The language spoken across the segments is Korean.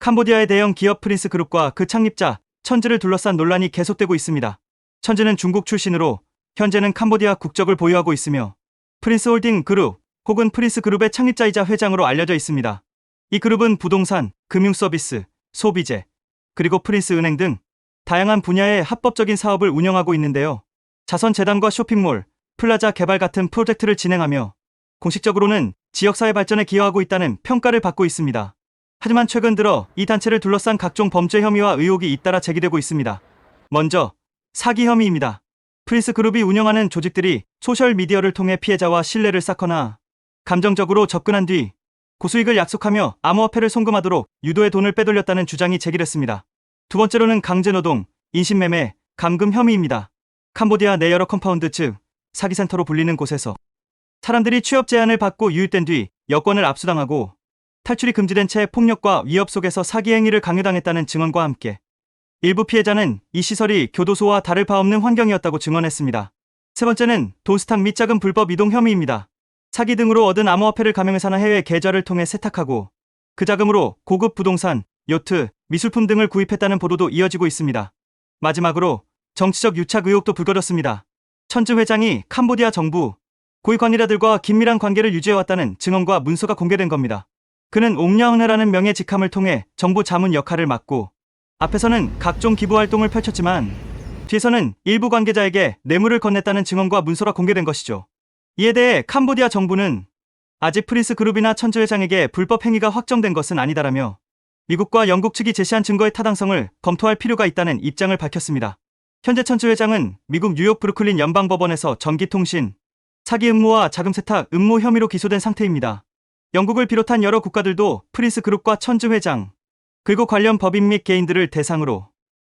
캄보디아의 대형 기업 프린스 그룹과 그 창립자 천즈를 둘러싼 논란이 계속되고 있습니다. 천즈는 중국 출신으로 현재는 캄보디아 국적을 보유하고 있으며 프린스 홀딩 그룹 혹은 프린스 그룹의 창립자이자 회장으로 알려져 있습니다. 이 그룹은 부동산, 금융 서비스, 소비재, 그리고 프린스 은행 등 다양한 분야의 합법적인 사업을 운영하고 있는데요. 자선 재단과 쇼핑몰, 플라자 개발 같은 프로젝트를 진행하며 공식적으로는 지역사회 발전에 기여하고 있다는 평가를 받고 있습니다. 하지만 최근 들어 이 단체를 둘러싼 각종 범죄 혐의와 의혹이 잇따라 제기되고 있습니다. 먼저 사기 혐의입니다. 프린스 그룹이 운영하는 조직들이 소셜 미디어를 통해 피해자와 신뢰를 쌓거나 감정적으로 접근한 뒤 고수익을 약속하며 암호화폐를 송금하도록 유도의 돈을 빼돌렸다는 주장이 제기됐습니다. 두 번째로는 강제노동, 인신매매, 감금 혐의입니다. 캄보디아 내 여러 컴파운드 즉 사기센터로 불리는 곳에서 사람들이 취업 제한을 받고 유입된 뒤 여권을 압수당하고 탈출이 금지된 채 폭력과 위협 속에서 사기 행위를 강요당했다는 증언과 함께 일부 피해자는 이 시설이 교도소와 다를 바 없는 환경이었다고 증언했습니다. 세 번째는 돈스탁 및 작은 불법 이동 혐의입니다. 사기 등으로 얻은 암호화폐를 가명회사나 해외 계좌를 통해 세탁하고 그 자금으로 고급 부동산, 요트, 미술품 등을 구입했다는 보도도 이어지고 있습니다. 마지막으로 정치적 유착 의혹도 불거졌습니다. 천즈 회장이 캄보디아 정부, 고위 관리자들과 긴밀한 관계를 유지해왔다는 증언과 문서가 공개된 겁니다. 그는 옥냐은혜라는 명예 직함을 통해 정부 자문 역할을 맡고 앞에서는 각종 기부 활동을 펼쳤지만 뒤에서는 일부 관계자에게 뇌물을 건넸다는 증언과 문서가 공개된 것이죠. 이에 대해 캄보디아 정부는 아직 프린스 그룹이나 천주 회장에게 불법 행위가 확정된 것은 아니다라며 미국과 영국 측이 제시한 증거의 타당성을 검토할 필요가 있다는 입장을 밝혔습니다. 현재 천주 회장은 미국 뉴욕 브루클린 연방법원에서 전기통신, 사기 음모와 자금 세탁 음모 혐의로 기소된 상태입니다. 영국을 비롯한 여러 국가들도 프린스 그룹과 천주 회장, 그리고 관련 법인 및 개인들을 대상으로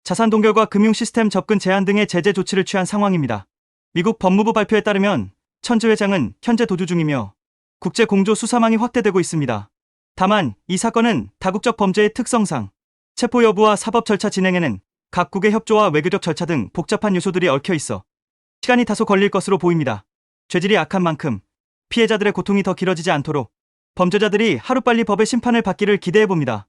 자산 동결과 금융 시스템 접근 제한 등의 제재 조치를 취한 상황입니다. 미국 법무부 발표에 따르면 천주 회장은 현재 도주 중이며 국제 공조 수사망이 확대되고 있습니다. 다만 이 사건은 다국적 범죄의 특성상 체포 여부와 사법 절차 진행에는 각국의 협조와 외교적 절차 등 복잡한 요소들이 얽혀 있어 시간이 다소 걸릴 것으로 보입니다. 죄질이 악한 만큼 피해자들의 고통이 더 길어지지 않도록 범죄자들이 하루빨리 법의 심판을 받기를 기대해 봅니다.